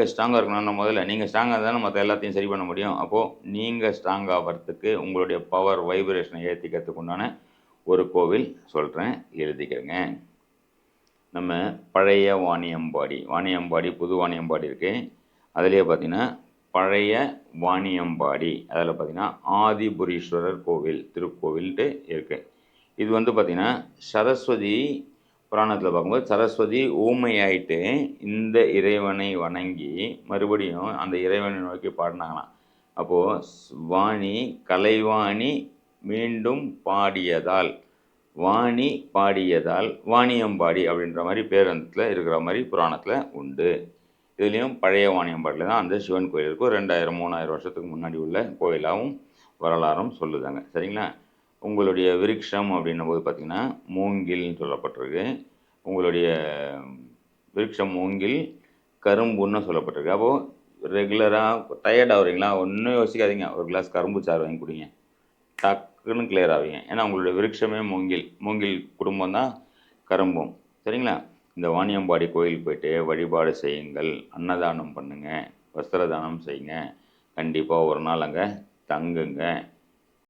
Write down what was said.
நீங்கள் ஸ்ட்ராங்காக இருக்கணும்னா முதல்ல நீங்கள் ஸ்ட்ராங்காக தானே மற்ற எல்லாத்தையும் சரி பண்ண முடியும். அப்போது நீங்கள் ஸ்ட்ராங் ஆகிறதுக்கு உங்களுடைய பவர் வைப்ரேஷனை ஏற்றிக்கிறதுக்கு உண்டான ஒரு கோவில் சொல்கிறேன் எழுதிக்கிறேங்க. நம்ம பழைய வாணியம்பாடி வாணியம்பாடி புது வாணியம்பாடி இருக்குது அதுலேயே பார்த்தீங்கன்னா பழைய வாணியம்பாடி அதில் பார்த்தீங்கன்னா ஆதிபுரீஸ்வரர் கோவில் திருக்கோவில்ட்டு இருக்குது இது வந்து பார்த்திங்கன்னா சரஸ்வதி புராணத்தில் பார்க்கும்போது சரஸ்வதி ஊமையாயிட்டு இந்த இறைவனை வணங்கி மறுபடியும் அந்த இறைவனை நோக்கி பாடினாங்களாம். அப்போது வாணி கலைவாணி மீண்டும் பாடியதால் வாணி பாடியதால் வாணியம்பாடி அப்படின்ற மாதிரி பேரந்தத்தில் இருக்கிற மாதிரி புராணத்தில் உண்டு. இதுலேயும் பழைய வாணியம்பாடியில் தான் அந்த சிவன் கோயில் இருக்கும் ரெண்டாயிரம் மூணாயிரம் வருஷத்துக்கு முன்னாடி உள்ள கோயிலாகவும் வரலாறும் சொல்லுதாங்க. சரிங்களா? உங்களுடைய விருட்சம் அப்படின்னும் போது பார்த்திங்கன்னா மூங்கில்னு சொல்லப்பட்டிருக்கு. உங்களுடைய விருட்சம் மூங்கில் கரும்புன்னு சொல்லப்பட்டிருக்கு. அப்போது ரெகுலராக டயர்ட் ஆகுறீங்களா? ஒன்றும் யோசிக்காதீங்க. ஒரு கிளாஸ் கரும்பு சாறு வாங்கி குடிங்க. டக்குன்னு கிளியர் ஆவீங்க. ஏன்னா உங்களுடைய விருட்சமே மூங்கில். மூங்கில் குடும்பம் தான் கரும்பும். சரிங்களா? இந்த வாணியம்பாடி கோயில் போயிட்டு வழிபாடு செய்யுங்கள். அன்னதானம் பண்ணுங்கள் வஸ்திர தானம் செய்யுங்க. கண்டிப்பாக ஒரு நாள் அங்கே தங்குங்க.